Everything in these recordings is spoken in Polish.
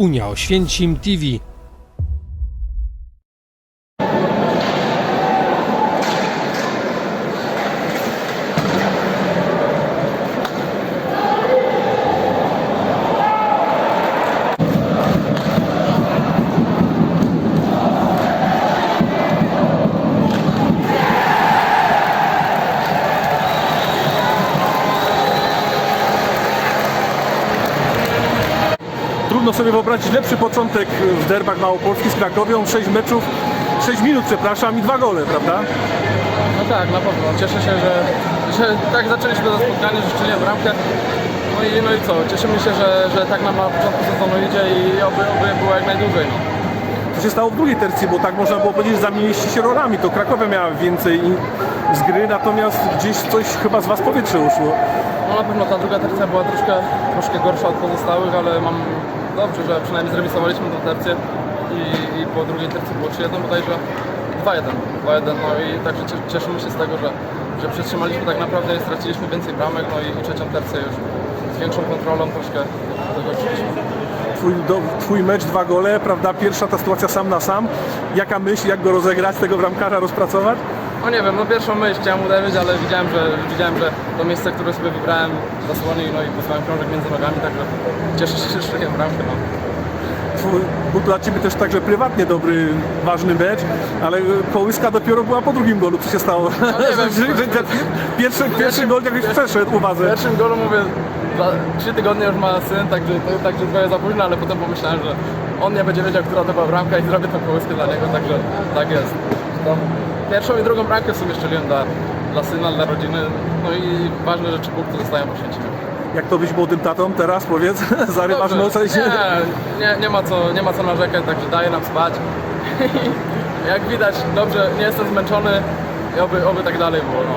Unia Oświęcim TV. Trudno sobie wyobrazić lepszy początek w derbach Małopolski z Krakowią. 6 meczów, 6 minut przepraszam i dwa gole, prawda? No tak, na pewno. Cieszę się, że, że tak zaczęliśmy to spotkanie, że strzeliłem bramkę. No i, no i co, cieszymy się, że, że tak nam na początku sezonu idzie i oby, oby było jak najdłużej. Się stało w drugiej tercji, bo tak można było powiedzieć, że zamieniliście się rolami. To Krakowia miała więcej z gry, natomiast gdzieś coś chyba z was powietrze uszło. no na pewno ta druga tercja była troszkę, troszkę gorsza od pozostałych, ale mam dobrze, że przynajmniej zremisowaliśmy tę tercję i, i po drugiej tercji było 3-1 bodajże 2-1. 2-1, no i także cie- cieszymy się z tego, że, że przetrzymaliśmy tak naprawdę i straciliśmy więcej bramek, no i, i trzecią tercję już z większą kontrolą troszkę do tego szliśmy. Twój, do, twój mecz, dwa gole, prawda? Pierwsza ta sytuacja sam na sam. Jaka myśl, jak go rozegrać, tego bramkarza rozpracować? No nie wiem, no pierwszą myśl chciałem uderzyć, ale widziałem, że widziałem, że to miejsce, które sobie wybrałem zasłoni no i posłałem krążek między nogami, także cieszę się, że strzeliłem bramkę. No. Był dla Ciebie też także prywatnie dobry, ważny mecz, ale kołyska dopiero była po drugim golu. Co się stało? nie wiem. że pierwszy, pierwszy gol jakoś przeszedł W uwadze. pierwszym golu mówię, trzy tygodnie już ma syn, także, także trochę za późno, ale potem pomyślałem, że on nie będzie wiedział, która to była bramka i zrobię tą kołyskę dla niego, także tak jest. Pierwszą i drugą bramkę w sumie strzeliłem dla, dla syna, dla rodziny, no i ważne rzeczy punkty zostają poświęcone. Jak to być młodym tatą teraz, powiedz? Zarywasz noce i się... Nie, nie, nie, ma co, nie ma co narzekać, także daje nam spać. Jak widać, dobrze, nie jestem zmęczony i oby, oby tak dalej było. No.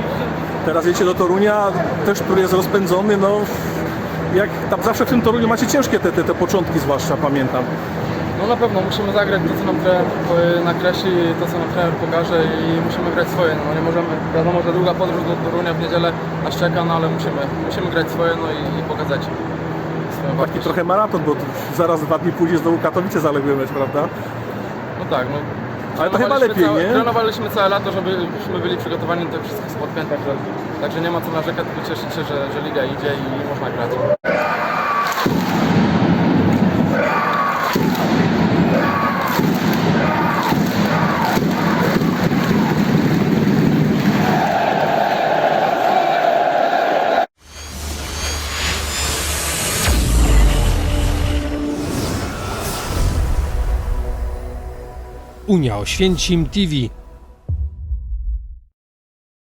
Teraz jedziecie do Torunia, też który jest rozpędzony, no... Jak tam zawsze w tym Toruniu macie ciężkie te, te, te początki zwłaszcza, pamiętam. no na pewno musimy zagrać to, co nam trener e, nakreśli, to, co nam trener pokaże i musimy grać swoje. No nie możemy, wiadomo, że długa podróż do Torunia w niedzielę nas czeka, no ale musimy, musimy grać swoje no i, i pokazać Taki wartość. trochę maraton, bo zaraz dwa dni później znowu Katowice zaległy mecz, prawda? No tak, no. Ale to chyba lepiej, całe, nie? Trenowaliśmy całe lato, żebyśmy byli przygotowani do tych wszystkich spotkań, także, także nie ma co narzekać, tylko cieszyć się, że, że liga idzie i można grać. Unia Oświęcim TV.